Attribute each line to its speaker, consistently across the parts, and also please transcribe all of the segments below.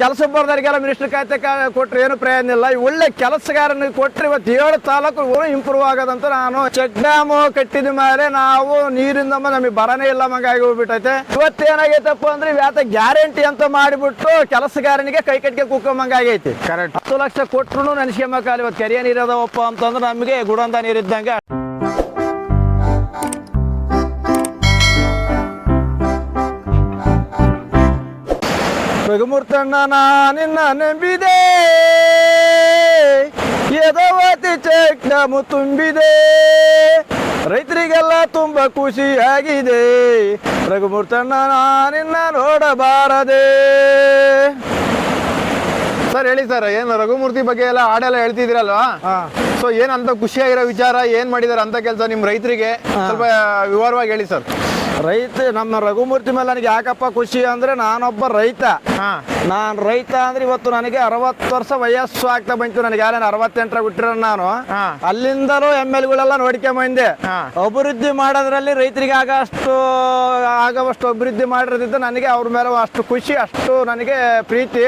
Speaker 1: ಕೆಲಸ ಬರ್ದವ್ರಿಗೆಲ್ಲ ಮಿನಿಸ್ಟರ್ ಖಾತೆ ಕೊಟ್ಟರೆ ಏನು ಪ್ರಯೋಜನ ಇಲ್ಲ. ಒಳ್ಳೆ ಕೆಲಸಗಾರನಿಗೆ ಕೊಟ್ಟರೆ ಇವತ್ತು ಏಳು ತಾಲೂಕು ಇಂಪ್ರೂವ್ ಆಗೋದಂತ ನಾನು ಚೆಕ್ ಡ್ಯಾಮ್ ಕಟ್ಟಿದ ಮೇಲೆ ನಾವು ನೀರಿಂದ ನಮಗೆ ಬರನೇ ಇಲ್ಲ ಮಂಗಾಗಿ ಹೋಗ್ಬಿಟ್ಟೈತೆ. ಇವತ್ತೇನಾಗೈತಪ್ಪ ಅಂದ್ರೆ ವ್ಯಾತ ಗ್ಯಾರಂಟಿ ಅಂತ ಮಾಡಿಬಿಟ್ಟು ಕೆಲಸಗಾರನಿಗೆ ಕೈ ಕಟ್ಟಿಗೆ ಕುಕ್ಕಂಬಂಗಾಗೈತಿ
Speaker 2: ಕರೆಕ್ಟ್
Speaker 1: ಹತ್ತು ಲಕ್ಷ ಕೊಟ್ಟರು ನೆನೆಸ್ಕೊಂಬೇಕಾದ್ರೆ ಇವತ್ತು ಕೆರೆಯ ನೀರದ ಒಪ್ಪ ಅಂತಂದ್ರೆ ನಮಗೆ ಗುಡಂದ ನೀರಿದ್ದಂಗೆ ನಾ ನಿನ್ನ ನಂಬಿದೆ. ಯದವತಿ ಚಕ್ಡಮು ತುಂಬಿದೆ. ರೈತರಿಗೆಲ್ಲ ತುಂಬ ಖುಷಿಯಾಗಿದೆ. ರಘುಮೂರ್ತಣ್ಣ ನಿನ್ನ ನೋಡಬಾರದೆ.
Speaker 2: ಸರ್ ಹೇಳಿ ಸರ್ ಏನು ರಘುಮೂರ್ತಿ ಬಗ್ಗೆ ಎಲ್ಲ ಹಾಡೆಲ್ಲ
Speaker 1: ಹೇಳ್ತಿದ್ರಲ್ವಾ
Speaker 2: ಸೊ ಏನ್ ಅಂತ ಖುಷಿಯಾಗಿರೋ ವಿಚಾರ ಏನ್ ಮಾಡಿದಾರೆ ಅಂತ ಕೆಲಸ ನಿಮ್ ರೈತರಿಗೆ? ಸ್ವಲ್ಪ ವಿವರವಾಗಿ ಹೇಳಿ ಸರ್.
Speaker 1: ರೈತ ನಮ್ಮ ರಘುಮೂರ್ತಿ ಮೇಲೆ ನನಗೆ ಯಾಕಪ್ಪ ಖುಷಿ ಅಂದ್ರೆ ನಾನೊಬ್ಬ ರೈತ.
Speaker 2: ಹಾ.
Speaker 1: ನಾನು ರೈತ ಅಂದ್ರೆ ಇವತ್ತು ನನಗೆ ಅರವತ್ತು ವರ್ಷ ವಯಸ್ಸು ಆಗ್ತಾ ಬಂತು ನನಗೆ. ಯಾರು ಅರವತ್ತೆಂಟರ ಬಿಟ್ಟಿರ ನಾನು. ಅಲ್ಲಿಂದಲೂ ಎಂ ಎಲ್ ಗಳೆಲ್ಲ ನೋಡಿಕೆ
Speaker 2: ಬಂದೆ.
Speaker 1: ಅಭಿವೃದ್ಧಿ ಮಾಡೋದ್ರಲ್ಲಿ ರೈತರಿಗೆ ಆಗಷ್ಟು ಆಗವಷ್ಟು ಅಭಿವೃದ್ಧಿ ಮಾಡಿರೋದಿದ್ದು ನನಗೆ ಅವ್ರ ಮೇಲೆ ಅಷ್ಟು ಖುಷಿ ಅಷ್ಟು ನನಗೆ ಪ್ರೀತಿ.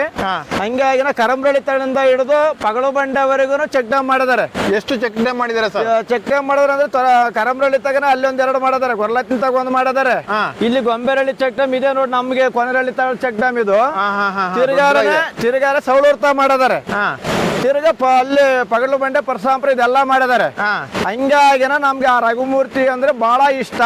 Speaker 2: ಹಂಗಾಗಿನ
Speaker 1: ಹಂಗಾಗಿ ನಾ ತಳಿಂದ ಹಿಡಿದು ಪಗಳು ಬಂಡವರೆಗೂ ಚೆಕ್ ಡ್ಯಾಮ್ ಮಾಡಿದ್ದಾರೆ.
Speaker 2: ಎಷ್ಟು ಚೆಕ್ ಡ್ಯಾಮ್ ಮಾಡಿದಾರೆ ಸರ್?
Speaker 1: ಚೆಕ್ ಡ್ಯಾಮ್ ಮಾಡಿದ್ರೆ ಅಂದ್ರೆ ಕರಂಬರಳ್ಳಿ ತಗನ ಅಲ್ಲಿ ಒಂದ್ ಎರಡು ಮಾಡಿದಾರೆ ಗೊರ್ಲತ್ತಿನ ತಗೊಂಡ್ ಮಾಡಿದ್ದಾರೆ. ಮಾಡಿದಾರೆ ಇಲ್ಲಿ ಗೊಂಬೆರಳ್ಳಿ ಚೆಕ್ ಡ್ಯಾಮ್ ಇದೆ ನೋಡಿ ನಮ್ಗೆ ಕೊನೆರಳ್ಳಿ ತಳ ಚೆಕ್ ಡ್ಯಾಮ್ ಇದು. ತಿರುಗಾರನೆ ತಿರುಗಾರ ಸೌಳೂರ್ತ ಮಾಡಿದಾರೆ.
Speaker 2: ಹಾ
Speaker 1: ತಿರ್ಗ ಪ ಅಲ್ಲಿ ಪಗಲು ಬಂಡೆ ಪರಸಾಂಪ್ರ ಇದೆಲ್ಲ
Speaker 2: ಮಾಡಿದ್ದಾರೆ.
Speaker 1: ಹಂಗಾಗಿನ ನಮ್ಗೆ ಆ ರಘುಮೂರ್ತಿ ಅಂದ್ರೆ ಬಹಳ ಇಷ್ಟ.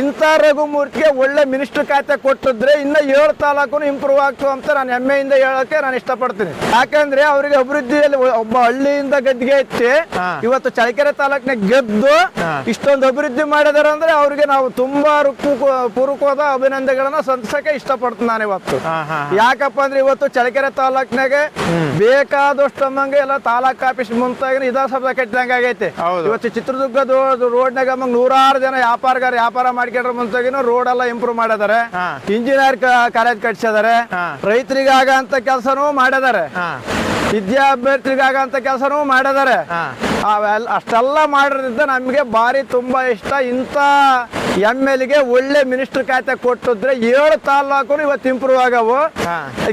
Speaker 1: ಇಂಥ ರಘುಮೂರ್ತಿಗೆ ಒಳ್ಳೆ ಮಿನಿಸ್ಟರ್ ಖಾತೆ ಕೊಟ್ಟಿದ್ರೆ ಇನ್ನ ಏಳು ತಾಲೂಕು ಇಂಪ್ರೂವ್ ಆಗ್ತು ಅಂತ ನಾನು ಹೆಮ್ಮೆಯಿಂದ ಹೇಳಕ್ಕೆ ನಾನು ಇಷ್ಟಪಡ್ತೀನಿ. ಯಾಕಂದ್ರೆ ಅವರಿಗೆ ಅಭಿವೃದ್ಧಿಯಲ್ಲಿ ಒಬ್ಬ ಹಳ್ಳಿಯಿಂದ ಗದ್ದಿಗೆ ಎತ್ತಿ ಇವತ್ತು ಚಳಕೆರೆ ತಾಲೂಕಿನ ಗೆದ್ದು. ಇಷ್ಟೊಂದು ಅಭಿವೃದ್ಧಿ ಮಾಡಿದಾರೆ ಅಂದ್ರೆ ಅವ್ರಿಗೆ ನಾವು ತುಂಬಾ ರುಕ್ಕು ಪೂರ್ವಕವಾದ ಅಭಿನಂದನೆಗಳನ್ನ ಸಲ್ಲಿಸಕ್ಕೆ ಇಷ್ಟಪಡ್ತೀನಿ ನಾನು ಇವತ್ತು ಯಾಕಪ್ಪ ಅಂದ್ರೆ ಇವತ್ತು ಚಳಕೆರೆ ತಾಲೂಕಿನಾಗೆ ಬೇಕಾದಷ್ಟು ಅಮ್ಮಂಗೆ ಎಲ್ಲ ತಾಲೂಕ್ ಆಫೀಸ್ ಮುಂತಾಗಿ ವಿಧಾನಸಭೆ ಕಟ್ಟಿದಂಗ ಆಗೈತೆ. ಇವತ್ತು ಚಿತ್ರದುರ್ಗದ ರೋಡ್ನಾಗ ಅಮ್ಮಂಗ್ ನೂರಾರು ಜನ ವ್ಯಾಪಾರಗಾರ ವ್ಯಾಪಾರ ಮಾಡ್ಕೊಂಡ್ರ ಮುಂತಾಗಿನ ರೋಡ್ ಎಲ್ಲ ಇಂಪ್ರೂವ್ ಮಾಡಿದಾರೆ ಇಂಜಿನಿಯರ್ ಕಾಲೇಜ್ ಕಟ್ಸಿದಾರೆ ರೈತರಿಗಾಗಂತ ಕೆಲಸನೂ ಮಾಡಿದಾರೆ ವಿದ್ಯಾಭ್ಯರ್ಥಿಗಾಗಂತ ಕೆಲಸನೂ ಮಾಡಿದಾರೆ ಅಷ್ಟೆಲ್ಲ ಮಾಡಿರೋದ್ರಿಂದ ನಮಗೆ ಭಾರಿ ತುಂಬಾ ಇಷ್ಟ. ಇಂಥ ಎಂ ಗೆ ಒಳ್ಳೆ ಮಿನಿಸ್ಟರ್ ಖಾತೆ ಕೊಟ್ಟಿದ್ರೆ ಏಳು ತಾಲೂಕು ಇವತ್ತು ಇಂಪ್ರೂವ್ ಆಗವು.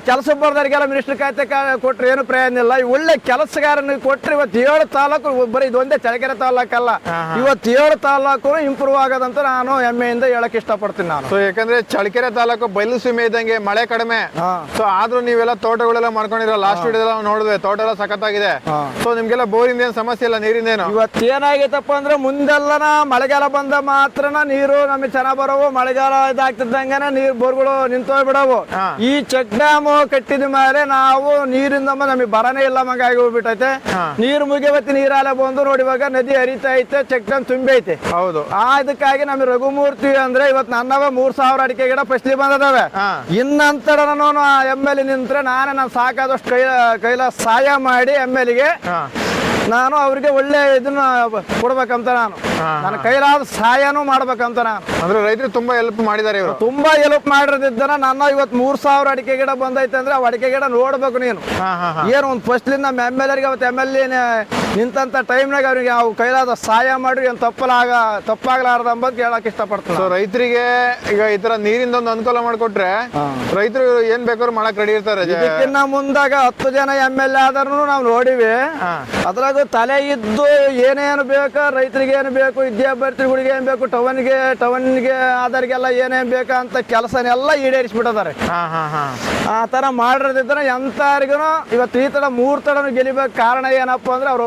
Speaker 1: ಕೆಲಸ ಬರ್ದವ್ರಿಗೆಲ್ಲ ಮಿನಿಸ್ಟರ್ ಖಾತೆ ಕೊಟ್ರೆ ಏನು ಪ್ರಯೋಜನ ಇಲ್ಲ. ಒಳ್ಳೆ ಕೆಲಸಗಾರನಿಗೆ ಕೊಟ್ರೆ ಇವತ್ತು ಏಳು ತಾಲೂಕು ಬರೀ ಇದೊಂದೇ ಚಳಕೆರೆ ತಾಲೂಕಲ್ಲ. ಇವತ್ತು ಏಳು ತಾಲೂಕು ಇಂಪ್ರೂವ್ ಆಗೋದಂತ ನಾನು ಹೆಮ್ಮೆಯಿಂದ ಹೇಳಕ್ ಇಷ್ಟಪಡ್ತೀನಿ ನಾನು.
Speaker 2: ಸೊ ಯಾಕಂದ್ರೆ ಚಳಕೆರೆ ತಾಲೂಕು ಬಯಲು ಸೀಮೆ ಇದ್ದಂಗೆ ಮಳೆ ಕಡಿಮೆ. ಸೊ ಆದ್ರೂ ನೀವೆಲ್ಲ ತೋಟಗಳೆಲ್ಲ ಮಾಡ್ಕೊಂಡಿರೋ ಲಾಸ್ಟ್ ವಿಡಿಯೋದಲ್ಲ ನೋಡಿದ್ವಿ ತೋಟ ಎಲ್ಲ ಸಖತ್ತಾಗಿದೆ.
Speaker 1: ಆಗಿದೆ
Speaker 2: ಸೊ ನಿಮ್ಗೆಲ್ಲ ಬೋರಿಂದ ಏನ್ ಸಮಸ್ಯೆ ಇಲ್ಲ ನೀರಿಂದೇನು?
Speaker 1: ಇವತ್ತು ಏನಾಗೈತಪ್ಪ ಅಂದ್ರೆ ಮುಂದೆಲ್ಲ ಮಳೆಗಾಲ ಬಂದ ಮಾತ್ರ ನೀರು ನಮಗೆ ಚೆನ್ನಾಗ್ ಬರೋವು ಮಳೆಗಾಲ ಇದಾಗ್ತಿದ್ದಂಗೆ ನೀರು ಬೋರ್ಗಳು ನಿಂತೋಗ್ಬಿಡವು
Speaker 2: ಬಿಡವು.
Speaker 1: ಈ ಚೆಕ್ ಡ್ಯಾಮ್ ಕಟ್ಟಿದ ಮೇಲೆ ನಾವು ನೀರಿಂದ ನಮಗೆ ಬರನೇ ಇಲ್ಲ ಮಂಗಾಗಿ ಹೋಗ್ಬಿಟ್ಟೈತೆ.
Speaker 2: ಹಾ.
Speaker 1: ನೀರು ಮುಗಿಯವತ್ತಿ ನೀರಾಲೆ ಬಂದು ನೋಡಿ ಇವಾಗ ನದಿ ಹರಿತಾ ಐತೆ ಚೆಕ್ ಡ್ಯಾಮ್ ತುಂಬಿ ಐತೆ
Speaker 2: ಹೌದು.
Speaker 1: ಆ ಇದಕ್ಕಾಗಿ ನಮಗೆ ರಘುಮೂರ್ತಿ ಅಂದ್ರೆ ಇವತ್ತು ನನ್ನವ ಮೂರ್ ಸಾವಿರ ಅಡಿಕೆ ಗಿಡ ಫಸ್ಲಿ ಬಂದದಾವೆ. ಇನ್ನಂತರ ನಾನು ಎಂ ಎಲ್ ಎ ನಿಂತ್ರೆ ನಾನೇ ನಾನು ಸಾಕಾದಷ್ಟು ಕೈ ಕೈಲ ಸಹಾಯ ಮಾಡಿ ಎಂ ಎಲ್ಗೆ ನಾನು ಅವ್ರಿಗೆ ಒಳ್ಳೆ ಇದನ್ನ ಕೊಡ್ಬೇಕಂತ ನಾನು. ನನ್ನ ಕೈಲಾದ ಸಹಾಯನೂ ಮಾಡ್ಬೇಕಂತ
Speaker 2: ಅಂದ್ರೆ ರೈತರು ತುಂಬಾ ಹೆಲ್ಪ್ ಮಾಡಿದ್ದಾರೆ ಇವರು.
Speaker 1: ತುಂಬಾ ಹೆಲ್ಪ್ ಮಾಡಿರೋದಿದ್ದನ ನನ್ನ ಇವತ್ತು ಮೂರ್ ಸಾವಿರ ಅಡಿಕೆ ಗಿಡ ಬಂದೈತೆ ಅಂದ್ರೆ ಆ ಅಡಿಕೆ ಗಿಡ ನೋಡ್ಬೇಕು ನೀನು. ಏನು ಒಂದು ಫಸ್ಟ್ಲಿಂದ ನಮ್ಮ ಎಂ ಎಲ್ ಎರ್ಗೆ ಅವತ್ತು ಎಂ ಎಲ್ ಎ ನಿಂತಂತ ಟೈಮ್ನಾಗ ಅವ್ರಿಗೆ ಅವು ಕೈಲಾದ ಸಹಾಯ ಮಾಡಿ ಏನು ತಪ್ಪಲಾಗ ತಪ್ಪಾಗಲಾರ್ದ ಅಂಬದ್ ಕೇಳಕ್ ಇಷ್ಟಪಡ್ತಾರೆ
Speaker 2: ಸೊ ರೈತರಿಗೆ ಈಗ ಈ ತರ ನೀರಿಂದ ಒಂದು ಅನುಕೂಲ ಮಾಡ್ಕೊಟ್ರೆ. ರೈತರು ಏನ್ ಬೇಕಾದ್ರು ಮಾಡಕ್ ರೆಡಿ ಇರ್ತಾರೆ. ಇನ್ನ
Speaker 1: ಇದಕ್ಕಿನ್ನ ಮುಂದಾಗ ಹತ್ತು ಜನ ಎಂ ಎಲ್ ಎ ಆದ್ರೂ ನಾವು ನೋಡಿವಿ. ಅದ್ರಾಗ ತಲೆ ಇದ್ದು ಏನೇನು ಬೇಕು ರೈತರಿಗೆ ಏನು ಬೇಕು ವಿದ್ಯಾಭ್ಯರ್ಥಿಗಳಿಗೆ ಏನ್ ಬೇಕು ಟವನ್ಗೆ ಟವನ್ಗೆ ಆಧಾರಿಗೆಲ್ಲ ಏನೇನ್ ಬೇಕು ಅಂತ ಕೆಲಸನೆಲ್ಲ ಈಡೇರಿಸ್ಬಿಟ್ಟಿದ್ದಾರೆ.
Speaker 2: ಹಾ ಹಾ ಹಾ.
Speaker 1: ಆ ತರ ಮಾಡಿರೋದಿದ್ರೆ ಎಂಥವ್ರಿಗೂ ಇವತ್ತು ಈ ತಡ ಮೂರು ತಡ ಗೆಲಿಬೇಕು ಕಾರಣ ಏನಪ್ಪ ಅಂದ್ರೆ ಅವ್ರ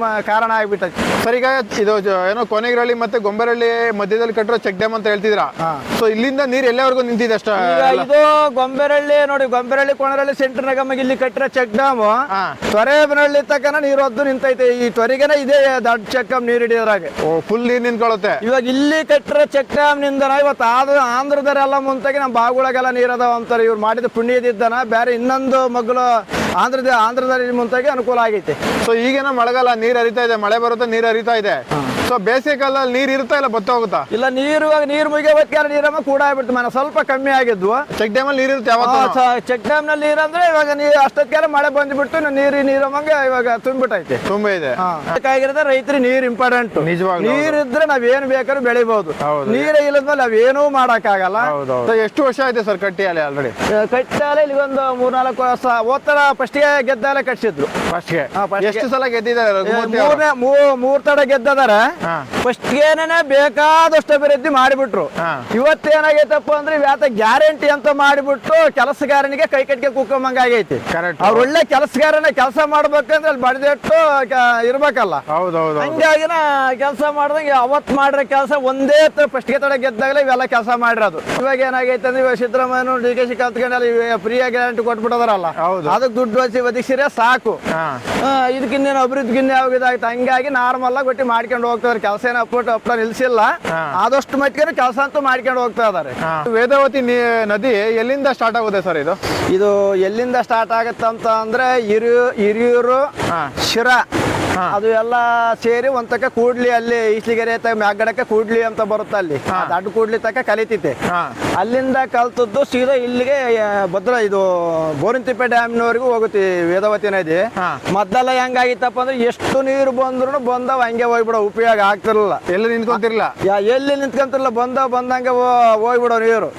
Speaker 1: ಮ- ಕಾರಣ ಆಗಿಬಿಟ್ಟೈತಿ.
Speaker 2: ಸರ್ ಈಗ ಇದು ಏನೋ ಕೊನೆಗರಳ್ಳಿ ಮತ್ತೆ ಗೊಂಬೆರಳ್ಳಿ ಮಧ್ಯದಲ್ಲಿ ಕಟ್ಟಿರೋ ಚೆಕ್ ಡ್ಯಾಮ್ ಅಂತ
Speaker 1: ಹೇಳ್ತಿದ್ರ.
Speaker 2: ಸೊ ಇಲ್ಲಿಂದ ನೀರ್ ಎಲ್ಲವರೆಗೂ ನಿಂತಿದೆ ಅಷ್ಟ?
Speaker 1: ಇದು ಗೊಂಬೆರಳ್ಳಿ ನೋಡಿ ಗೊಂಬೆರಳ್ಳಿ ಕೊಣರಳ್ಳಿ ಸೆಂಟರ್ನಾಗ ನಮಗೆ ಇಲ್ಲಿ ಕಟ್ಟಿರೋ ಚೆಕ್ ಡ್ಯಾಮ್.
Speaker 2: ತ್ವರೆಬನಳ್ಳಿ
Speaker 1: ತೊರೆಬನಹಳ್ಳಿ ತಕ್ಕನ ನೀರು ಹೊದ್ದು ನಿಂತೈತೆ. ಈ ತೊರೆಗೆನ ಇದೇ ದೊಡ್ಡ ಚೆಕ್ ಡ್ಯಾಮ್ ನೀರು ಹಿಡಿಯೋದ್ರಾಗೆ
Speaker 2: ಫುಲ್ ನೀರ್ ನಿಂತ್ಕೊಳ್ಳುತ್ತೆ?
Speaker 1: ಇವಾಗ ಇಲ್ಲಿ ಕಟ್ಟಿರೋ ಚೆಕ್ ಡ್ಯಾಮ್ನಿಂದ ಇವತ್ತು ಆದ ಆಂಧ್ರದವರೆಲ್ಲ ಮುಂತಾಗಿ ನಮ್ಮ ಬಾಗುಳಗೆಲ್ಲ ನೀರು ಅದಾವ ಅಂತಾರೆ. ಇವ್ರು ಮಾಡಿದ ಪುಣ್ಯದಿದ್ದನ ಬೇರೆ ಇನ್ನೊಂದು ಮಗ್ಳು ಆಂಧ್ರದ ಆಂಧ್ರದಲ್ಲಿ ಮುಂತಾಗಿ ಅನುಕೂಲ ಆಗೈತೆ.
Speaker 2: ಸೊ ಈಗೇನೋ ಮಳೆಗಾಲ ನೀರು ಹರಿತಾ ಇದೆ ಮಳೆ ಬರುತ್ತೆ ನೀರು ಹರಿತಾ ಇದೆ. ಸೊ ಬೇಸಿಗೆ ಕಾಲದಲ್ಲಿ ನೀರು ಇರ್ತಾ ಇಲ್ಲ ಬತ್ತ ಹೋಗುತ್ತಾ?
Speaker 1: ಇಲ್ಲ ನೀರು ಇವಾಗ ನೀರು ಮುಗಿಯೋ ಹೊತ್ತಿಗೆ ನೀರಮ್ಮ ಕೂಡ ಆಗ್ಬಿಡ್ತು ಮನೆ. ಸ್ವಲ್ಪ ಕಮ್ಮಿ ಆಗಿದ್ವು.
Speaker 2: ಚೆಕ್ ಡ್ಯಾಮ್ ಅಲ್ಲಿ ನೀರ್ ಇರುತ್ತೆ ಯಾವಾಗ
Speaker 1: ಚೆಕ್ ಡ್ಯಾಮ್ನಲ್ಲಿ ನೀರಂದ್ರೆ ಇವಾಗ ನೀರು ಅಷ್ಟೊತ್ತಿಗೆಲ್ಲ ಮಳೆ ಬಂದ್ಬಿಟ್ಟು ನೀರು ನೀರಮ್ಮಂಗೆ ಇವಾಗ ತುಂಬಿಟ್ಟೈತೆ
Speaker 2: ತುಂಬಾ ಇದೆ.
Speaker 1: ಬೇಕಾಗಿರೋದು ರೈತರಿಗೆ ನೀರು ಇಂಪಾರ್ಟೆಂಟ್
Speaker 2: ನಿಜವಾಗ್ಲೂ
Speaker 1: ನೀರ್ ಇದ್ರೆ ನಾವ್ ಏನ್ ಬೇಕಾದ್ರೂ ಬೆಳಿಬಹುದು
Speaker 2: ಹೌದು.
Speaker 1: ನೀರೇ ಇಲ್ಲದ್ಮೇಲೆ ನಾವೇನೂ ಮಾಡಕ್
Speaker 2: ಆಗಲ್ಲ ಎಷ್ಟು ವರ್ಷ ಆಯ್ತು ಸರ್ ಕಟ್ಟಿ ಅಲ್ಲಿ ಆಲ್ರೆಡಿ
Speaker 1: ಕಟ್ಟಾಲೆ ಒಂದು ಮೂರ್ನಾಲ್ಕು ವರ್ಷ. ಓದ್ತರ ಫಸ್ಟ್ಗೆ ಗೆದ್ದಾಲೆ ಕಟ್ಸಿದ್ರು.
Speaker 2: ಫಸ್ಟ್ಗೆ. ಎಷ್ಟು ಸಲ ಗೆದ್ದಿದ್ದಾರೆ?
Speaker 1: ಮೂರ್ ತಡ ಗೆದ್ದದಾರೆ.
Speaker 2: ಹಾ
Speaker 1: ಫಸ್ಟ್ಗೇನೆ ಬೇಕಾದಷ್ಟು ಅಭಿವೃದ್ಧಿ ಮಾಡಿಬಿಟ್ರು. ಇವತ್ತೇನಾಗೈತಪ್ಪ ಅಂದ್ರೆ ವ್ಯಾತ ಗ್ಯಾರಂಟಿ ಅಂತ ಮಾಡಿಬಿಟ್ಟು ಕೆಲಸಗಾರನಿಗೆ ಕೈ ಕಟ್ಟಿಗೆ ಆಗೈತಿ.
Speaker 2: ಕರೆಕ್ಟ್
Speaker 1: ಅವ್ರ ಒಳ್ಳೆ ಕೆಲಸಗಾರನ ಕೆಲಸ ಮಾಡ್ಬೇಕಂದ್ರೆ ಅಲ್ಲಿ ಬಡದಿಟ್ಟು ಇರ್ಬೇಕಲ್ಲ.
Speaker 2: ಹೌದೌದು
Speaker 1: ಹಂಗಾಗಿನ ಕೆಲಸ ಮಾಡ್ದಂಗೆ ಅವತ್ ಮಾಡಿರೋ ಕೆಲಸ ಒಂದೇ ಫಸ್ಟ್ಗೆ ತಡ ಗೆದ್ದಾಗಲೇ ಇವೆಲ್ಲ ಕೆಲಸ ಮಾಡಿರೋದು. ಇವಾಗ ಏನಾಗೈತೆ ಅಂದ್ರೆ ಇವಾಗ ಸಿದ್ದರಾಮಯ್ಯ ಡಿ ಕೆ ಶಿ ಕಲ್ತ್ಕೊಂಡೆಲ್ಲ ಫ್ರೀ ಗ್ಯಾರಂಟಿ ಕೊಟ್ಬಿಡೋದ್ರಲ್ಲ
Speaker 2: ಹೌದು.
Speaker 1: ಅದಕ್ಕೆ ದುಡ್ಡು ಹಚ್ಚಿ ಒದಗಿಸಿದ್ರೆ ಸಾಕು. ಇದಕ್ಕಿನ್ನೇನು ಅಭಿವೃದ್ಧಿ ಗಿನ್ನೆ ಆಗೋದಾಯ್ತು ಹಂಗಾಗಿ ನಾರ್ಮಲ್ ಆಗಿ ಒಟ್ಟಿ ಮಾಡ್ಕೊಂಡು ಹೋಗ್ತಾರೆ ಕೆಲಸ ಏನ ಅಪ್ಪ ಅಪ್ಪ ನಿಲ್ಸಿಲ್ಲ. ಆದಷ್ಟು ಮಟ್ಟಿಗೆ ಕೆಲಸ ಅಂತೂ ಮಾಡ್ಕೊಂಡು ಹೋಗ್ತಾ ಇದಾರೆ.
Speaker 2: ವೇದಾವತಿ ನದಿ ಎಲ್ಲಿಂದ ಸ್ಟಾರ್ಟ್ ಆಗುತ್ತೆ ಸರ್ ಇದು
Speaker 1: ಇದು ಎಲ್ಲಿಂದ ಸ್ಟಾರ್ಟ್ ಆಗುತ್ತೆ ಅಂತ ಅಂದ್ರೆ ಹಿರಿಯ ಹಿರಿಯೂರು ಶಿರಾ. ಅದು ಎಲ್ಲ ಸೇರಿ ಒಂದ್ ತಕ ಕೂಡ್ಲಿ ಅಲ್ಲಿ ಈಸ್ಲಿಗೆರೆ ಮ್ಯಾಗಡಕ್ಕೆ ಕೂಡ್ಲಿ ಅಂತ ಬರುತ್ತೆ ಅಲ್ಲಿ. ದೊಡ್ಡ ಕೂಡ್ಲಿ ತಕ ಕಲಿತೈತೆ ಅಲ್ಲಿಂದ ಕಲ್ತದ್ದು ಸೀದಾ ಇಲ್ಲಿಗೆ ಭದ್ರ ಇದು ಬೋರಿಂತಿಪ್ಪೆ ಡ್ಯಾಮ್ನವರೆಗೂ ಹೋಗುತ್ತೆ ವೇದವತಿ ನದಿ.
Speaker 2: ಹಾ.
Speaker 1: ಮೊದಲೆಲ್ಲ ಹೆಂಗಾಗಿತ್ತಪ್ಪ ಅಂದ್ರೆ ಎಷ್ಟು ನೀರು ಬಂದ್ರು ಬಂದವ ಹಂಗೆ ಹೋಗ್ಬಿಡೋ ಉಪಯೋಗ ಆಗ್ತಿರಲಿಲ್ಲ.
Speaker 2: ಎಲ್ಲಿ ನಿಂತ್ಕೊಂತಿರ್ಲಿಲ್ಲ?
Speaker 1: ಯಾ ಎಲ್ಲಿ ನಿಂತ್ಕೊಂತಿರ್ಲ ಬಂದ ಬಂದಂಗೆ ಹೋಗ್ಬಿಡೋ ನೀರು.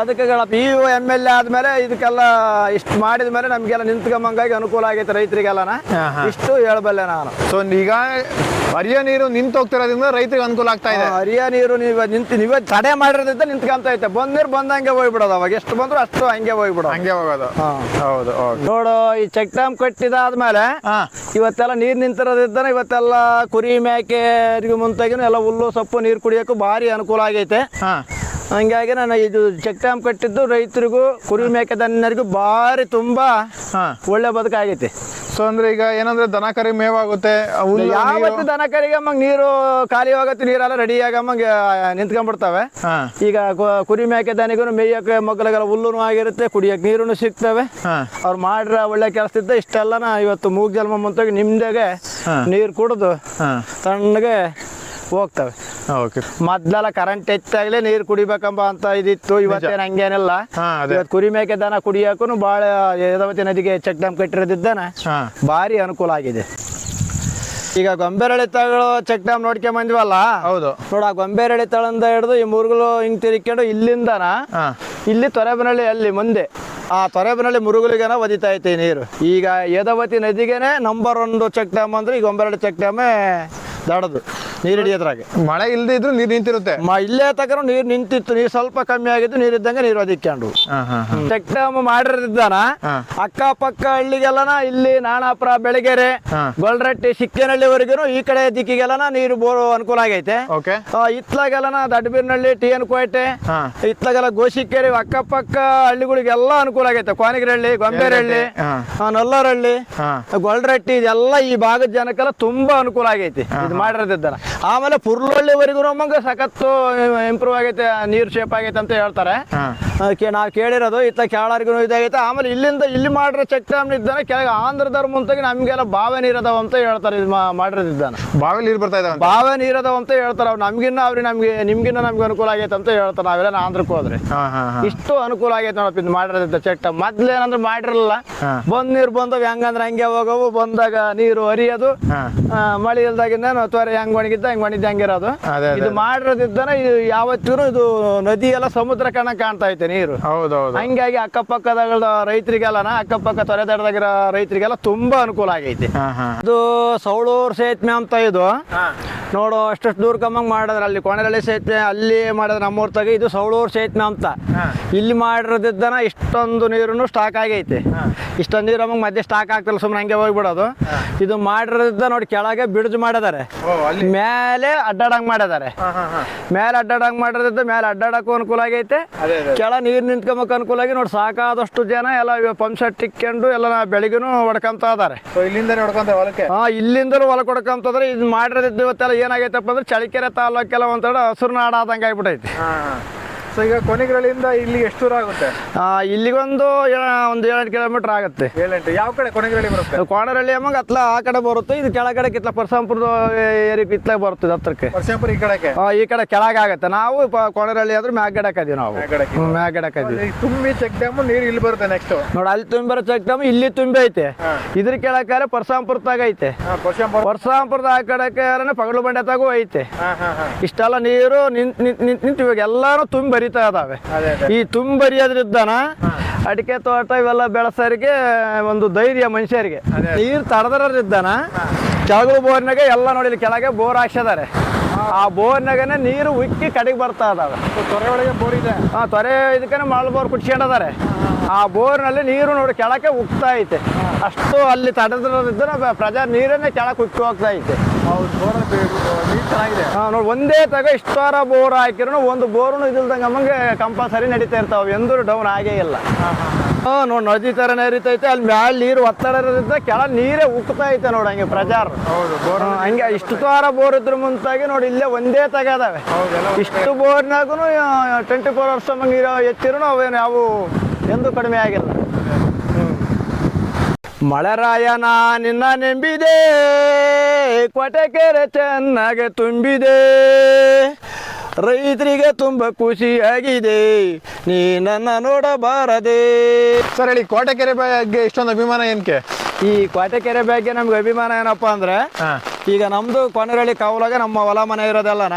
Speaker 1: ಅದಕ್ಕೆ ಪಿ ಈ ಎಂ ಎಲ್ ಎ ಆದ್ಮೇಲೆ ಇದಕ್ಕೆಲ್ಲ ಇಷ್ಟು ಮಾಡಿದ ಮೇಲೆ ನಮ್ಗೆಲ್ಲ ನಿಂತ್ಕೊಂಬಂಗಾಗಿ ಅನುಕೂಲ ಆಗೈತೆ ರೈತರಿಗೆಲ್ಲನ. ಇಷ್ಟು ಹೇಳಬಲ್ಲೆ ನಾನು.
Speaker 2: ಸೊ ಈಗ ಹರಿಯ ನೀರು ನಿಂತು ಹೋಗ್ತಿರೋದ್ರಿಂದ ರೈತರಿಗೆ ಅನುಕೂಲ ಆಗ್ತಾ ಇದೆ.
Speaker 1: ಹರಿಯ ನೀರು ನೀವು ನಿಂತು ನೀವೇ ತಡೆ ಮಾಡಿರೋದ್ರಿಂದ ನಿಂತ್ಕೊಂತ ಐತೆ ಬಂದ ನೀರು ಬಂದಂಗೆ ಹೋಗ್ಬಿಡೋದು ಅವಾಗ. ಎಷ್ಟು ಬಂದ್ರು ಅಷ್ಟು ಹಂಗೆ ಹೋಗ್ಬಿಡೋದು.
Speaker 2: ಹಂಗೆ ಹೋಗೋದು. ಹೌದು
Speaker 1: ನೋಡು ಈ ಚೆಕ್ ಡ್ಯಾಮ್ ಕಟ್ಟಿದಾದ್ಮೇಲೆ ಇವತ್ತೆಲ್ಲ ನೀರು ನಿಂತಿರೋದ್ರಿಂದ ಇವತ್ತೆಲ್ಲ ಕುರಿ ಮೇಕೆ ಮುಂತಾಗಿನೂ ಎಲ್ಲ ಹುಲ್ಲು ಸೊಪ್ಪು ನೀರು ಕುಡಿಯೋಕ್ಕೂ ಭಾರಿ ಅನುಕೂಲ ಆಗೈತೆ. ಹಂಗಾಗಿ ನಾನು ಇದು ಚೆಕ್ ಡ್ಯಾಮ್ ಕಟ್ಟಿದ್ದು ರೈತರಿಗೂ ಕುರಿ ಮೇಕೆ ದನ್ನರಿಗೂ ಭಾರಿ ತುಂಬಾ ಒಳ್ಳೆ ಬದುಕಾಗೈತಿ
Speaker 2: ಸೊ ಅಂದ್ರೆ ಈಗ ಏನಂದ್ರೆ ದನ ಕರಿ ಮೇವಾಗುತ್ತೆ
Speaker 1: ಯಾವತ್ತು ದನ ಕರಿಗೆ ಅಮ್ಮಂಗ್ ನೀರು ಖಾಲಿ ಹೋಗತ್ತೆ ನೀರೆಲ್ಲ ರೆಡಿ ಆಗಮ್ಮಂಗ್ ನಿಂತ್ಕೊಂಡ್ಬಿಡ್ತವೆ. ಈಗ ಕುರಿ ಮೇಕೆ ದನಿಗೂ ಮೇಯಕ್ಕೆ ಮಕ್ಕಳಿಗೆಲ್ಲ ಹುಲ್ಲುನು ಆಗಿರುತ್ತೆ ಕುಡಿಯಕ್ಕೆ ನೀರು ಸಿಗ್ತವೆ. ಅವ್ರ ಮಾಡ್ರ ಒಳ್ಳೆ ಕೆಲಸದಿದ್ದ ಇಷ್ಟೆಲ್ಲನ ಇವತ್ತು ಮೂಗ್ ಜನ್ಮ ಮುಂತಾಗಿ ನಿಮ್ದಾಗೆ. ನೀರು ಕುಡಿದು ತಣ್ಣಗೆ ಹೋಗ್ತವೆ.
Speaker 2: ಓಕೆ
Speaker 1: ಮೊದ್ಲೆಲ್ಲ ಕರೆಂಟ್ ಹೆಚ್ಚಾಗ್ಲೇ ನೀರು ಕುಡಿಬೇಕಂಬ ಅಂತ ಇದಿತ್ತು. ಇವತ್ತೇನು ಹಂಗೇನಿಲ್ಲ. ಇವತ್ತು ಕುರಿ ಮೇಕೆ ದನ ಕುಡಿಯೋಕು ಭಾಳ ಯದಾವತಿ ನದಿಗೆ ಚೆಕ್ ಡ್ಯಾಮ್ ಕಟ್ಟಿರೋದಿದ್ದಾನೆ ಭಾರಿ ಅನುಕೂಲ ಆಗಿದೆ. ಈಗ ಗೊಂಬೆರಳಿತಗಳು ಚೆಕ್ ಡ್ಯಾಮ್ ನೋಡ್ಕೊಂಡ್ ಬಂದ್ವಲ್ಲ?
Speaker 2: ಹೌದು.
Speaker 1: ನೋಡ ಗೊಂಬೆರಳಿತಳಿಂದ ಗೊಂಬೆರಳಿ ತಳಂದ ಹಿಡಿದು ಈ ಮುರುಗಲು ಹಿಂಗ್ ತಿರ್ಕೊಂಡು ಇಲ್ಲಿಂದನ ಇಲ್ಲಿ ತೊರೆಬನಳ್ಳಿ ಅಲ್ಲಿ ಮುಂದೆ. ಆ ತೊರೆಬನಳ್ಳಿ ಮುರುಗಲಿಗೆನ ಒದಿತಾ ಐತೆ ನೀರು. ಈಗ ಯದವತಿ ನದಿಗೆನೆ ನಂಬರ್ ಒಂದು ಚೆಕ್ ಡ್ಯಾಮ್ ಅಂದ್ರೆ ಈ ಗೊಂಬೆರಳಿ ಚೆಕ್ ಡ್ಯಾಮೇ ದೊಡ್ಡದು ನೀರು ಹಿಡಿಯೋದ್ರಾಗೆ
Speaker 2: ಮಳೆ ಇಲ್ಲದೆ ಇದ್ರು ನೀರು ನಿಂತಿರುತ್ತೆ.
Speaker 1: ಮ ಇಲ್ಲೇ ತಕರ ನೀರು ನಿಂತಿತ್ತು ನೀರು ಸ್ವಲ್ಪ ಕಮ್ಮಿ ಆಗಿದ್ದು ನೀರು ಇದ್ದಂಗೆ ನೀರು ಅದಿಕ್ಕೊಂಡು
Speaker 2: ಹಾ ಹಾ ಹಾ.
Speaker 1: ಚೆಕ್ ಡ್ಯಾಮ್ ಮಾಡಿರ್ದಿದ್ದಾನ
Speaker 2: ಹಾ.
Speaker 1: ಅಕ್ಕಪಕ್ಕ ಹಳ್ಳಿಗೆಲ್ಲನ ಇಲ್ಲಿ ನಾಣಾಪುರ ಬೆಳಗೆರೆ
Speaker 2: ಹಾ.
Speaker 1: ಗೊಲ್ರಟ್ಟಿ ಸಿಕ್ಕೇನಹಳ್ಳಿವರೆಗೂ ಈ ಕಡೆ ದಿಕ್ಕಿಗೆಲ್ಲನ ನೀರು ಬೋರ್ ಅನುಕೂಲ ಆಗೈತೆ.
Speaker 2: ಓಕೆ.
Speaker 1: ಆ, ಇತ್ಲಾಗೆಲ್ಲನ ದಡ್ಬೀರ್ನಹಳ್ಳಿ ಟಿ ಎನ್ ಕೋಟೆ
Speaker 2: ಹಾ.
Speaker 1: ಇತ್ಲಾಗೆಲ್ಲ ಗೋಶಿಕೇರಿ ಅಕ್ಕಪಕ್ಕ ಹಳ್ಳಿಗಳಿಗೆಲ್ಲ ಅನುಕೂಲ ಆಗೈತೆ. ಕೋನಗಿರಹಳ್ಳಿ ಗೊಂಬೇರಹಳ್ಳಿ
Speaker 2: ಹಾ.
Speaker 1: ಆ, ನಲ್ಲರಹಳ್ಳಿ
Speaker 2: ಹಾ.
Speaker 1: ಗೊಲ್ರಟ್ಟಿ ಇದೆಲ್ಲ ಈ ಭಾಗದ ಜನಕ್ಕೆಲ್ಲ ತುಂಬಾ ಅನುಕೂಲ ಆಗೈತಿ. ಇದು ಆಮೇಲೆ ಪುರ್ಲೊಳ್ಳಿವರೆಗೂ ನಮಗೆ ಸಖತ್ತು ಇಂಪ್ರೂವ್ ಆಗೈತೆ ನೀರ್ ಶೇಪ್ ಆಗೈತೆ ಅಂತ ಹೇಳ್ತಾರೆ. ನಾವು ಕೇಳಿರೋದು ಇತ್ತ ಕೇಳಾರ್ಗೂ ಇದಾಗೈತೆ. ಆಮೇಲೆ ಇಲ್ಲಿಂದ ಇಲ್ಲಿ ಮಾಡಿರೋ ಚೆಕ್ ಡ್ಯಾಮ್ ಇದ್ದಾನೆ ಕೆಳಗೆ ಆಂಧ್ರದವ್ರ ಮುಂತಾಗಿ ನಮಗೆಲ್ಲ ಬಾವೆ ನೀರದವ ಅಂತ ಹೇಳ್ತಾರೆ ಇದು ಮಾಡಿರೋದಿದ್ದಾನೆ.
Speaker 2: ಬಾವಿ ನೀರು ಬರ್ತಾ ಇದ್ದಾವೆ
Speaker 1: ಬಾವೆ ನೀರದವ ಅಂತ ಹೇಳ್ತಾರೆ ಅವ್ರು. ನಮ್ಗಿನ್ನ ಅವ್ರಿಗೆ ನಮ್ಗೆ ನಿಮ್ಗಿನ್ನ ನಮ್ಗೆ ಅನುಕೂಲ ಆಗೈತೆ ಅಂತ ಹೇಳ್ತಾರೆ. ನಾವೆಲ್ಲ ಆಂಧ್ರಕ್ಕೆ ಹೋದ್ರೆ. ಇಷ್ಟು ಅನುಕೂಲ ಆಗೈತೆ ನೋಡಪ್ಪ ಇದು ಮಾಡಿರೋದಿದ್ದ ಚೆಕ್ ಡ್ಯಾಮ್ ಮೊದ್ಲು ಏನಂದ್ರೆ ಮಾಡಿರಲಿಲ್ಲ. ಬಂದ ನೀರು ಬಂದವು ಹೆಂಗಂದ್ರೆ ಹಂಗೆ ಹೋಗವು ಬಂದಾಗ ನೀರು ಹರಿಯೋದು ಮಳೆ ಇಲ್ದಾಗಿಂದ ತ್ವರೆ ಹೆಂಗ್ ಒಣಗಿದ್ದ ಹೆಂಗ್ ಒಣಗಿದ್ದ ಹಂಗಿರೋದು. ಇದು ಮಾಡಿರೋದಿದ್ದಾನೆ ಇದು ಯಾವತ್ತಿಗೂ ಇದು ನದಿ ಎಲ್ಲ ಸಮುದ್ರ ಕಣ ಕಾಣ್ತಾ ಐತೆ. ನೀರು
Speaker 2: ಹೌದೌದು.
Speaker 1: ಹಂಗಾಗಿ ಅಕ್ಕಪಕ್ಕದ ರೈತರಿಗೆಲ್ಲನ ಅಕ್ಕಪಕ್ಕ ತೊರೆದಡದಾಗಿರೋ ರೈತರಿಗೆಲ್ಲ ತುಂಬಾ ಅನುಕೂಲ ಆಗೈತಿ. ಇದು ಸೌಳೂರ್ ಸೇತ್ಮೆ ಅಂತ ಇದು. ನೋಡು ಅಷ್ಟಷ್ಟು ದೂರ ಕಮ್ಮಂಗ್ ಮಾಡಿದ್ರೆ ಅಲ್ಲಿ ಕೊನೆರಳ್ಳಿ ಸೇತುವೆ ಅಲ್ಲಿ ಮಾಡಿದ್ರೆ ನಮ್ಮೂರ್ ತಗ ಇದು ಸೌಳೂರು ಸೇತುವೆ ಅಂತ. ಇಲ್ಲಿ ಮಾಡಿರೋದಿದ್ದನ ಇಷ್ಟೊಂದು ನೀರು ಸ್ಟಾಕ್ ಆಗೈತೆ. ಇಷ್ಟೊಂದು ನೀರು ನಮಗೆ ಮಧ್ಯೆ ಸ್ಟಾಕ್ ಆಗ್ತಿಲ್ಲ ಸುಮ್ಮನೆ ಹಂಗೆ ಹೋಗ್ಬಿಡೋದು. ಇದು ಮಾಡಿರೋದಿದ್ದ ನೋಡಿ ಕೆಳಗೆ ಬಿಡ್ಜ್ ಮಾಡಿದಾರೆ ಮೇಲೆ ಅಡ್ಡಾಡಂಗ್ ಮಾಡಿದಾರೆ
Speaker 2: ಹಾ ಹಾ ಹಾ.
Speaker 1: ಮೇಲೆ ಅಡ್ಡಾಡಂಗ್ ಮಾಡಿರೋದಿದ್ದ ಮೇಲೆ ಅಡ್ಡಾಡಕ್ಕೂ ಅನುಕೂಲ ಆಗೈತೆ. ಕೆಳ ನೀರು ನಿಂತ್ಕೊಂಬಕ್ ಅನುಕೂಲ ಆಗಿ ನೋಡಿ ಸಾಕಾದಷ್ಟು ಜನ ಎಲ್ಲ ಪಂಪ್ ಸೆಟ್ ಇಕ್ಕೊಂಡು ಎಲ್ಲ ಬೆಳಿಗ್ಗೆನೂ ಹೊಡ್ಕೊಂತ ಇದಾರೆ
Speaker 2: ಸೊ ಇಲ್ಲಿಂದ ಹೊಲಕ್ಕೆ?
Speaker 1: ಹಾ ಕೊಡ್ಕೊಂತಂದ್ರೆ ಇದು ಮಾಡಿರೋದಿದ್ದ ಇವತ್ತೆಲ್ಲ ಏನಾಗೈತಪ್ಪ ಅಂದ್ರೆ ಚಳಿಕೆರೆ ತಾಲೂಕೆಲ್ಲ ಒಂಥರ ಹಸಿರು ನಾಡ ಆದಂಗೆ ಆಗ್ಬಿಟ್ಟೈತಿ
Speaker 2: ಸೊ ಈಗ ಕೊನೆಗಳಿಂದ ಇಲ್ಲಿ ಎಷ್ಟು ದೂರ ಆಗುತ್ತೆ?
Speaker 1: ಆ, ಇಲ್ಲಿಗೊಂದು ಏ- ಒಂದು ಏಳೆಂಟು ಕಿಲೋಮೀಟರ್ ಆಗುತ್ತೆ.
Speaker 2: ಏಳೆಂಟು. ಯಾವ ಕಡೆ ಕೊನೆಗಳಿ ಬರುತ್ತೆ?
Speaker 1: ಕೋಣರಳ್ಳಿ ಅಮ್ಮಗ ಅತ್ಲ ಆ ಕಡೆ ಬರುತ್ತೆ ಇದು ಕೆಳಗಡೆ ಕಿತ್ಲ ಪರಸಂಪುರದ ಏರಿಯಕ್ಕೆ ಇತ್ಲ ಬರುತ್ತೆ ಹತ್ರಕ್ಕೆ.
Speaker 2: ವರ್ಷಾಪುರ ಈ ಕಡೆಗೆ?
Speaker 1: ಆ, ಈ ಕಡೆ ಕೆಳಗೆ ಆಗುತ್ತೆ. ನಾವು ಪ- ಕೋಣರಳ್ಳಿ ಆದ್ರೆ ಮ್ಯಾಗಡಕ್ ಅದೀವಿ ನಾವು.
Speaker 2: ಮ್ಯಾಗಡಕ್ಕೆ.
Speaker 1: ಹ್ಮ್, ಮ್ಯಾಗಡಕ್ ಅದೀವಿ
Speaker 2: ಈ ತುಂಬಿ ಚೆಕ್ ಡ್ಯಾಮ್ ನೀರು ಇಲ್ಲಿ ಬರುತ್ತೆ ನೆಕ್ಸ್ಟ್
Speaker 1: ನೋಡಿ ಅಲ್ಲಿ ತುಂಬಿರೋ ಚೆಕ್ ಡ್ಯಾಮ್ ಇಲ್ಲಿ ತುಂಬಿ ಐತೆ.
Speaker 2: ಹಾ.
Speaker 1: ಇದ್ರ ಕೆಳಕಾರೆ ಪರಸಂಪುರದಾಗ ಐತೆ.
Speaker 2: ವರ್ಷಾಪುರ
Speaker 1: ಪರಸಂಪುರದ ಆ ಕಡೆ ಪಗಲು ಬಂಡೆತಾಗೂ ಐತೆ.
Speaker 2: ಹಾ ಹಾ ಹಾ.
Speaker 1: ಇಷ್ಟೆಲ್ಲ ನೀರು ನಿಂತ ನಿಂತ್ ನಿಂತ್ ನಿಂತು ಇವಾಗ ಎಲ್ಲಾನು ತುಂಬಿ ಬರಿತಾ ಇದಾವೆ ಈ ತುಂಬಿ ಬರಿಯೋದ್ರಿದ್ದಾನ ಅಡಿಕೆ ತೋಟ ಇವೆಲ್ಲ ಬೆಳೆಸೋರಿಗೆ ಒಂದು ಧೈರ್ಯ ಮನುಷ್ಯರಿಗೆ. ನೀರು ತಡದ್ರಿದ್ದಾನ ಕೆಳಗು ಬೋರ್ನಾಗ ಎಲ್ಲ ನೋಡಿ ಕೆಳಗೆ ಬೋರ್ ಹಾಕ್ಸಿದಾರೆ ಆ ಬೋರ್ನಾಗನೆ ನೀರು ಉಕ್ಕಿ ಕಡೆಗೆ ಬರ್ತಾ ಇದಾವೆ.
Speaker 2: ತೊರೆ ಒಳಗೆ ಬೋರ್ ಇದೆ.
Speaker 1: ಆ ತೊರೆ ಇದಕ್ಕೆ ಮಳ್ ಬೋರ್ ಕುಟ್ಸ್ಕೊಂಡಿದ್ದಾರೆ ಆ ಬೋರ್ನಲ್ಲಿ ನೀರು ನೋಡಿ ಕೆಳಕ್ಕೆ ಉಕ್ತಾ ಐತೆ. ಅಷ್ಟು ಅಲ್ಲಿ ತಡೆದ್ರಿದ್ದಾನ ಪ್ರಜಾ ನೀರನ್ನೇ ಕೆಳಕ್ಕೆ ಉಕ್ಕಿ ಹೋಗ್ತಾ ಐತೆ.
Speaker 2: ಚೆನ್ನಾಗಿದೆ.
Speaker 1: ಹಾ ನೋಡಿ ಒಂದೇ ತಗ ಇಷ್ಟಾರ ಬೋರ್ ಹಾಕಿರೋ ಒಂದು ಬೋರ್ನು ಇದಿಲ್ದಂಗೆ ನಮಗೆ ಕಂಪಲ್ಸರಿ ನಡೀತಾ ಇರ್ತಾವೆ. ಎಂದೂ ಡೌನ್ ಆಗೇ ಇಲ್ಲ. ಹಾ ನೋಡಿ ನದಿ ತರ ಹರಿತೈತೆ ಅಲ್ಲಿ ಮ್ಯಾಲ ನೀರು ಒತ್ತಡ ಇರೋದ್ರಿಂದ ಕೆಳ ನೀರೇ ಉಕ್ತಾ ಐತೆ ನೋಡಿ ಹಂಗೆ ಪ್ರಚಾರ ಹಂಗೆ ಇಷ್ಟು ತರ ಬೋರ್ ಇದ್ರ ಮುಂತಾಗಿ ನೋಡಿ ಇಲ್ಲೇ ಒಂದೇ ತಗ ಅದಾವೆ. ಇಷ್ಟು ಬೋರ್ನಾಗೂ ಟ್ವೆಂಟಿ ಫೋರ್ ಅವರ್ಸ್ ನೀರು ಎತ್ತಿರೂ ಅವೇನು ಯಾವ ಎಂದೂ ಕಡಿಮೆ ಆಗಿಲ್ಲ. ಮಳೆರಾಯನ ನಿನ್ನ ನೆಂಬಿದೆ ಕೊಟೆಕೆರೆ ಚೆನ್ನಾಗೆ ತುಂಬಿದೆ. ರೈತರಿಗೆ ತುಂಬ ಖುಷಿಯಾಗಿದೆ ನೀ ನನ್ನ ನೋಡಬಾರದೆ.
Speaker 2: ಸರ್ ಹೇಳಿ ಕೋಟೆಕೆರೆ ಬಗ್ಗೆ ಇಷ್ಟೊಂದು ಅಭಿಮಾನ ಏನಕ್ಕೆ
Speaker 1: ಈ ಕೋಟೆಕೆರೆ ಬಗ್ಗೆ ನಮ್ಗೆ ಅಭಿಮಾನ ಏನಪ್ಪ ಅಂದ್ರೆ
Speaker 2: ಹಾ.
Speaker 1: ಈಗ ನಮ್ದು ಕೊನೆರಳ್ಳಿ ಕಾವಲಾಗ ನಮ್ಮ ಹೊಲ ಮನೆ ಇರೋದಲ್ಲನ.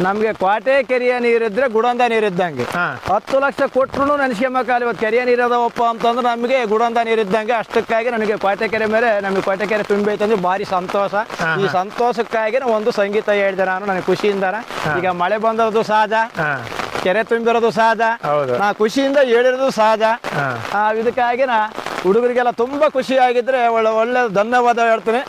Speaker 1: ನಮ್ಗೆ ಕ್ವಾಟೆ ಕೆರೆಯ ನೀರಿದ್ರೆ ಗುಡಂದ ನೀರಿದ್ದಂಗೆ
Speaker 2: ಇದ್ದಂಗೆ.
Speaker 1: ಹತ್ತು ಲಕ್ಷ ಕೊಟ್ರು ನೆನೆಸ್ಕೊಂಬೇಕಾಲ ಇವತ್ತು ಕೆರೆಯ ನೀರದವಪ್ಪ ಅಂತಂದ್ರೆ ನಮಗೆ ಗುಡಂದ ನೀರಿದ್ದಂಗೆ ಅಷ್ಟಕ್ಕಾಗಿ ನನಗೆ ಕ್ವಾಟೆ ಕೆರೆ ಮೇಲೆ ನಮಗೆ ಕ್ವಾಟೆ ಕೆರೆ ತುಂಬೈತಂದ್ರೆ ಭಾರಿ ಸಂತೋಷ. ಈ ಸಂತೋಷಕ್ಕಾಗಿ ಒಂದು ಸಂಗೀತ ಹೇಳಿದೆ ನಾನು ನನಗೆ ಖುಷಿಯಿಂದ ಈಗ ಮಳೆ ಬಂದಿರೋದು ಸಹಜ. ಕೆರೆ ತುಂಬಿರೋದು ಸಹಜ. ನಾ ಖುಷಿಯಿಂದ ಹೇಳಿರೋದು ಸಹಜ. ಆ, ಇದಕ್ಕಾಗಿ ನಾ ಹುಡುಗರಿಗೆಲ್ಲ ತುಂಬಾ ಖುಷಿ ಆಗಿದ್ರೆ ಒಳ್ಳೆ ಒಳ್ಳೆ ಧನ್ಯವಾದ ಹೇಳ್ತೀನಿ.